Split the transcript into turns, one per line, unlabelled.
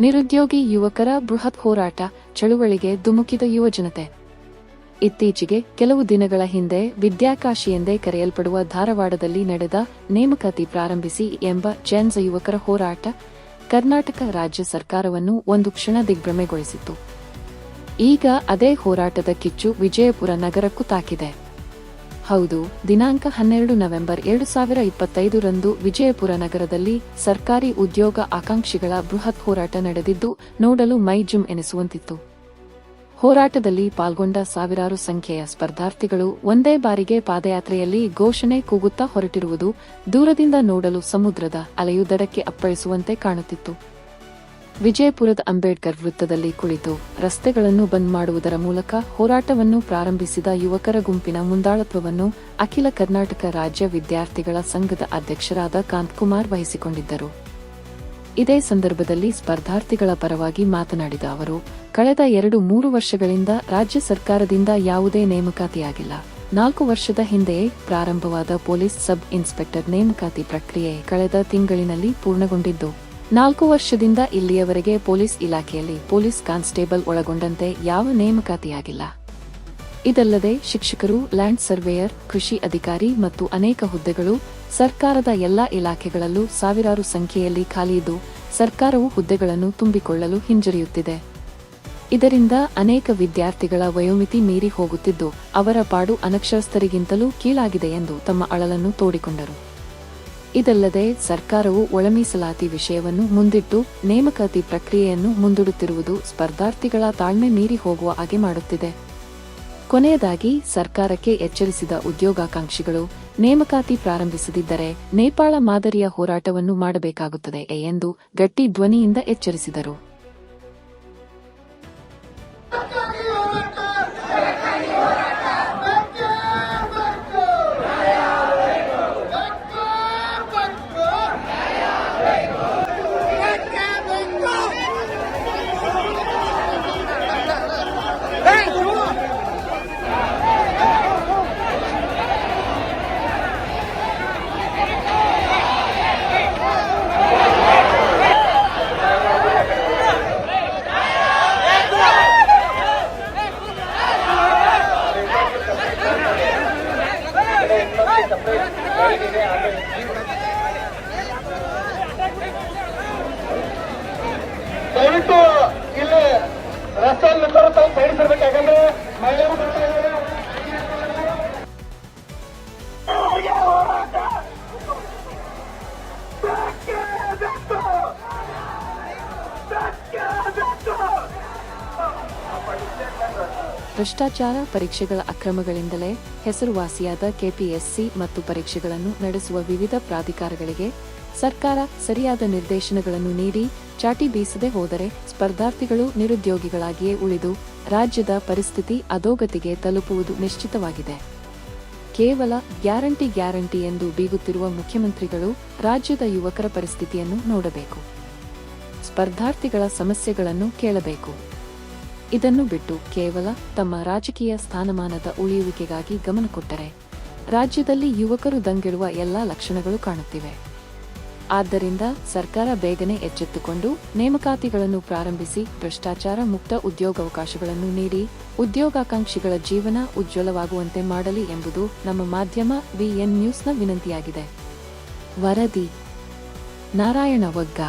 ನಿರುದ್ಯೋಗಿ ಯುವಕರ ಬೃಹತ್ ಹೋರಾಟ ಚಳುವಳಿಗೆ ಧುಮುಕಿದ ಯುವಜನತೆ ಇತ್ತೀಚೆಗೆ ಕೆಲವು ದಿನಗಳ ಹಿಂದೆ ವಿದ್ಯಾಕಾಶಿ ಎಂದೇ ಕರೆಯಲ್ಪಡುವ ಧಾರವಾಡದಲ್ಲಿ ನಡೆದ ನೇಮಕಾತಿ ಪ್ರಾರಂಭಿಸಿ ಎಂಬ ಜೆನ್ಸ ಯುವಕರ ಹೋರಾಟ ಕರ್ನಾಟಕ ರಾಜ್ಯ ಸರ್ಕಾರವನ್ನು ಒಂದು ಕ್ಷಣ ದಿಗ್ಭ್ರಮೆಗೊಳಿಸಿತ್ತು. ಈಗ ಅದೇ ಹೋರಾಟದ ಕಿಚ್ಚು ವಿಜಯಪುರ ನಗರಕ್ಕೂ ತಾಕಿದೆ. ಹೌದು, ದಿನಾಂಕ ಹನ್ನೆರಡು ನವೆಂಬರ್ ಎರಡು ಸಾವಿರ ಇಪ್ಪತ್ತೈದರಂದು ವಿಜಯಪುರ ನಗರದಲ್ಲಿ ಸರ್ಕಾರಿ ಉದ್ಯೋಗ ಆಕಾಂಕ್ಷಿಗಳ ಬೃಹತ್ ಹೋರಾಟ ನಡೆದಿದ್ದು, ನೋಡಲು ಮೈ ಜುಮ್ ಎನಿಸುವಂತಿತ್ತು. ಹೋರಾಟದಲ್ಲಿ ಪಾಲ್ಗೊಂಡ ಸಾವಿರಾರು ಸಂಖ್ಯೆಯ ಸ್ಪರ್ಧಾರ್ಥಿಗಳು ಒಂದೇ ಬಾರಿಗೆ ಪಾದಯಾತ್ರೆಯಲ್ಲಿ ಘೋಷಣೆ ಕೂಗುತ್ತಾ ಹೊರಟಿರುವುದು ದೂರದಿಂದ ನೋಡಲು ಸಮುದ್ರದ ಅಲೆಯು ದಡಕ್ಕೆ ಅಪ್ಪಳಿಸುವಂತೆ ಕಾಣುತ್ತಿತ್ತು. ವಿಜಯಪುರದ ಅಂಬೇಡ್ಕರ್ ವೃತ್ತದಲ್ಲಿ ಕುಳಿತು ರಸ್ತೆಗಳನ್ನು ಬಂದ್ ಮಾಡುವುದರ ಮೂಲಕ ಹೋರಾಟವನ್ನು ಪ್ರಾರಂಭಿಸಿದ ಯುವಕರ ಗುಂಪಿನ ಮುಂದಾಳತ್ವವನ್ನು ಅಖಿಲ ಕರ್ನಾಟಕ ರಾಜ್ಯ ವಿದ್ಯಾರ್ಥಿಗಳ ಸಂಘದ ಅಧ್ಯಕ್ಷರಾದ ಕಾಂತ್ಕುಮಾರ್ ವಹಿಸಿಕೊಂಡಿದ್ದರು. ಇದೇ ಸಂದರ್ಭದಲ್ಲಿ ಸ್ಪರ್ಧಾರ್ಥಿಗಳ ಪರವಾಗಿ ಮಾತನಾಡಿದ ಅವರು, ಕಳೆದ ಎರಡು ಮೂರು ವರ್ಷಗಳಿಂದ ರಾಜ್ಯ ಸರ್ಕಾರದಿಂದ ಯಾವುದೇ ನೇಮಕಾತಿಯಾಗಿಲ್ಲ. ನಾಲ್ಕು ವರ್ಷದ ಹಿಂದೆಯೇ ಪ್ರಾರಂಭವಾದ ಪೊಲೀಸ್ ಸಬ್ ಇನ್ಸ್ಪೆಕ್ಟರ್ ನೇಮಕಾತಿ ಪ್ರಕ್ರಿಯೆ ಕಳೆದ ತಿಂಗಳಿನಲ್ಲಿ ಪೂರ್ಣಗೊಂಡಿದ್ದು. ನಾಲ್ಕು ವರ್ಷದಿಂದ ಇಲ್ಲಿಯವರೆಗೆ ಪೊಲೀಸ್ ಇಲಾಖೆಯಲ್ಲಿ ಪೊಲೀಸ್ ಕಾನ್ಸ್ಟೇಬಲ್ ಒಳಗೊಂಡಂತೆ ಯಾವ ನೇಮಕಾತಿಯಾಗಿಲ್ಲ. ಇದಲ್ಲದೆ ಶಿಕ್ಷಕರು, ಲ್ಯಾಂಡ್ ಸರ್ವೇಯರ್, ಕೃಷಿ ಅಧಿಕಾರಿ ಮತ್ತು ಅನೇಕ ಹುದ್ದೆಗಳು ಸರ್ಕಾರದ ಎಲ್ಲಾ ಇಲಾಖೆಗಳಲ್ಲೂ ಸಾವಿರಾರು ಸಂಖ್ಯೆಯಲ್ಲಿ ಖಾಲಿಯಿದ್ದು, ಸರ್ಕಾರವು ಹುದ್ದೆಗಳನ್ನು ತುಂಬಿಕೊಳ್ಳಲು ಹಿಂಜರಿಯುತ್ತಿದೆ. ಇದರಿಂದ ಅನೇಕ ವಿದ್ಯಾರ್ಥಿಗಳ ವಯೋಮಿತಿ ಮೀರಿ ಹೋಗುತ್ತಿದ್ದು, ಅವರ ಪಾಡು ಅನಕ್ಷರಸ್ಥರಿಗಿಂತಲೂ ಕೀಳಾಗಿದೆ ಎಂದು ತಮ್ಮ ಅಳಲನ್ನು ತೋಡಿಕೊಂಡರು. ಇದಲ್ಲದೆ ಸರ್ಕಾರವು ಒಳಮೀಸಲಾತಿ ವಿಷಯವನ್ನು ಮುಂದಿಟ್ಟು ನೇಮಕಾತಿ ಪ್ರಕ್ರಿಯೆಯನ್ನು ಮುಂದೂಡುತ್ತಿರುವುದು ಸ್ಪರ್ಧಾರ್ಥಿಗಳ ತಾಳ್ಮೆ ಮೀರಿ ಹೋಗುವ ಹಾಗೆ ಮಾಡುತ್ತಿದೆ. ಕೊನೆಯದಾಗಿ ಸರ್ಕಾರಕ್ಕೆ ಎಚ್ಚರಿಸಿದ ಉದ್ಯೋಗಾಕಾಂಕ್ಷಿಗಳು ನೇಮಕಾತಿ ಪ್ರಾರಂಭಿಸದಿದ್ದರೆ ನೇಪಾಳ ಮಾದರಿಯ ಹೋರಾಟವನ್ನು ಮಾಡಬೇಕಾಗುತ್ತದೆ ಎಂದು ಗಟ್ಟಿ ಧ್ವನಿಯಿಂದ ಎಚ್ಚರಿಸಿದರು.
ದಯವಿಟ್ಟು ಇಲ್ಲಿ ರಸ್ತೆಯಲ್ಲಿ ತಾವು ಬರ್ಬೇಕು ಯಾಕಂದ್ರೆ
ಭ್ರಷ್ಟಾಚಾರ ಪರೀಕ್ಷೆಗಳ ಅಕ್ರಮಗಳಿಂದಲೇ ಹೆಸರುವಾಸಿಯಾದ ಕೆಪಿಎಸ್ಸಿ ಮತ್ತು ಪರೀಕ್ಷೆಗಳನ್ನು ನಡೆಸುವ ವಿವಿಧ ಪ್ರಾಧಿಕಾರಗಳಿಗೆ ಸರ್ಕಾರ ಸರಿಯಾದ ನಿರ್ದೇಶನಗಳನ್ನು ನೀಡಿ ಚಾಟಿ ಬೀಸದೆ ಹೋದರೆ ಸ್ಪರ್ಧಾರ್ಥಿಗಳು ನಿರುದ್ಯೋಗಿಗಳಾಗಿಯೇ ಉಳಿದು ರಾಜ್ಯದ ಪರಿಸ್ಥಿತಿ ಅಧೋಗತಿಗೆ ತಲುಪುವುದು ನಿಶ್ಚಿತವಾಗಿದೆ. ಕೇವಲ ಗ್ಯಾರಂಟಿ ಗ್ಯಾರಂಟಿ ಎಂದು ಬೀಗುತ್ತಿರುವ ಮುಖ್ಯಮಂತ್ರಿಗಳು ರಾಜ್ಯದ ಯುವಕರ ಪರಿಸ್ಥಿತಿಯನ್ನು ನೋಡಬೇಕು. ಸ್ಪರ್ಧಾರ್ಥಿಗಳ ಸಮಸ್ಯೆಗಳನ್ನು ಕೇಳಬೇಕು. ಇದನ್ನು ಬಿಟ್ಟು ಕೇವಲ ತಮ್ಮ ರಾಜಕೀಯ ಸ್ಥಾನಮಾನದ ಉಳಿಯುವಿಕೆಗಾಗಿ ಗಮನ ಕೊಟ್ಟರೆ ರಾಜ್ಯದಲ್ಲಿ ಯುವಕರು ದಂಗಿಡುವ ಎಲ್ಲಾ ಲಕ್ಷಣಗಳು ಕಾಣುತ್ತಿವೆ. ಆದ್ದರಿಂದ ಸರ್ಕಾರ ಬೇಗನೆ ಎಚ್ಚೆತ್ತುಕೊಂಡು ನೇಮಕಾತಿಗಳನ್ನು ಪ್ರಾರಂಭಿಸಿ ಭ್ರಷ್ಟಾಚಾರ ಮುಕ್ತ ಉದ್ಯೋಗಾವಕಾಶಗಳನ್ನು ನೀಡಿ ಉದ್ಯೋಗಾಕಾಂಕ್ಷಿಗಳ ಜೀವನ ಉಜ್ವಲವಾಗುವಂತೆ ಮಾಡಲಿ ಎಂಬುದು ನಮ್ಮ ಮಾಧ್ಯಮ ವಿಎನ್ ನ್ಯೂಸ್ನ ವಿನಂತಿಯಾಗಿದೆ. ವರದಿ. ನಾರಾಯಣ ವಗ್ಗ.